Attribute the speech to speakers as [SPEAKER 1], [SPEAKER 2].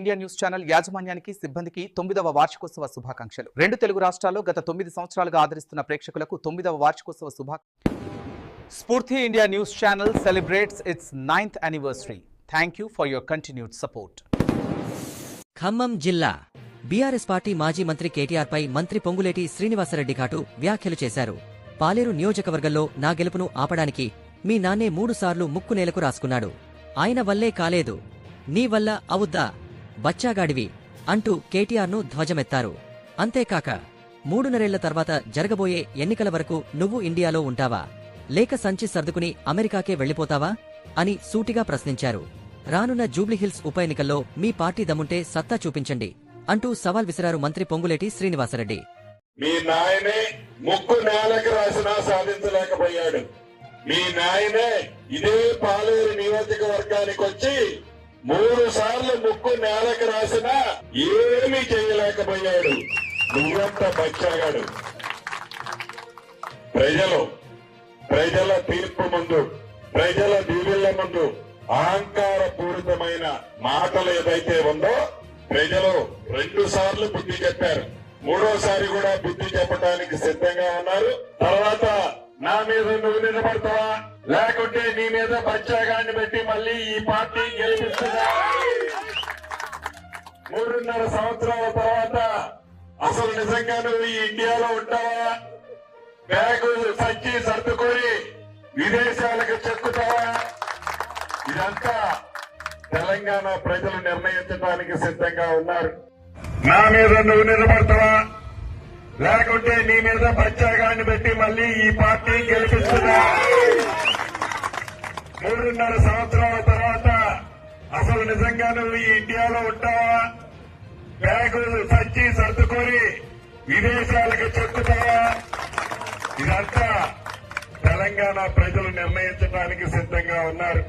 [SPEAKER 1] India news channel యాజమాన్యానికి సిబ్బందికి తొమ్మిదవ వార్షికోత్సవ శుభాకాంక్షలు. రెండు తెలుగు రాష్ట్రాల్లో గత తొమ్మిది సంవత్సరాలుగా ఆదరిస్తున్న ప్రేక్షకులకు తొమ్మిదవ వార్షికోత్సవ శుభా స్ఫూర్తి India news channel celebrates its ninth anniversary. Thank you for your continued support.
[SPEAKER 2] Khammam జిల్లా బీఆర్ఎస్ పార్టీ మాజీ మంత్రి కేటీఆర్పై మంత్రి పొంగులేటి శ్రీనివాసరెడ్డి ఘాటు వ్యాఖ్యలు చేశారు. పాలేరు నియోజకవర్గంలో నా గెలుపును ఆపడానికి మీ నాన్నే మూడుసార్లు ముక్కు నేలకు రాసుకున్నాడు. ఆయన వల్లే కాలేదు. నీ వల్ల అవుద్దా? బచ్చాగాడివి అంటూ కేటీఆర్ను ధ్వజమెత్తారు. అంతేకాక మూడున్నరేళ్ళ తర్వాత జరగబోయే ఎన్నికల వరకు నువ్వు ఇండియాలో ఉంటావా? లేక సంచి సర్దుకుని అమెరికాకే వెళ్ళిపోతావా? అని సూటిగా ప్రశ్నించారు. రానున్న జూబ్లీహిల్స్ ఉప ఎన్నికల్లో మీ పార్టీ దమ్ముంటే సత్తా చూపించండి అంటూ సవాల్ విసిరారు మంత్రి పొంగులేటి శ్రీనివాసరెడ్డి.
[SPEAKER 3] మీ నాయనే ముక్కు నేలకు రాసినా సాధించలేకపోయాడు. మీ నాయనే ఇదే పాలేరు నియోజకవర్గానికి వచ్చి నేలకు రాసినా ఏమీ చేయలేకపోయాడు. నువ్వంత బచ్చాగాడు? ప్రజలు ప్రజల తీర్పు ముందు ప్రజల దీవెళ్ళ ముందు అహంకార పూరితమైన మాటలు ఏదైతే ఉందో ప్రజలు రెండు సార్లు బుద్ధి చెప్పారు. మూడోసారి కూడా బుద్ధి చెప్పడానికి సిద్ధంగా ఉన్నారు. తర్వాత నా మీద నువ్వు నిలబడతావా? లేకుంటే నీ మీద బచ్చాగాన్ని పెట్టి మళ్ళీ ఈ పార్టీ గెలిపిస్తుందా? మూడున్నర సంవత్సరాల తర్వాత అసలు నిజంగా నువ్వు ఇండియాలో ఉంటావా? బ్యాగు సంచి సర్దుకొని విదేశాలకు చెక్కుతావా? ఇదంతా తెలంగాణ ప్రజలు నిర్ణయించడానికి సిద్ధంగా ఉన్నారు. నా మీద నువ్వు నిలబడతావా? లేకుంటే నీ మీద బచ్చాగాన్ని పెట్టి మళ్ళీ ఈ పార్టీ గెలిపిస్తున్నా మూడున్నర సంవత్సరాల తర్వాత అసలు నిజంగా నువ్వు ఇండియాలో ఉంటావా? బ్యాగులు సంచి సర్దుకొని విదేశాలకు చెక్కుతావా? ఇదంతా తెలంగాణ ప్రజలు నిర్ణయించడానికి సిద్ధంగా ఉన్నారు.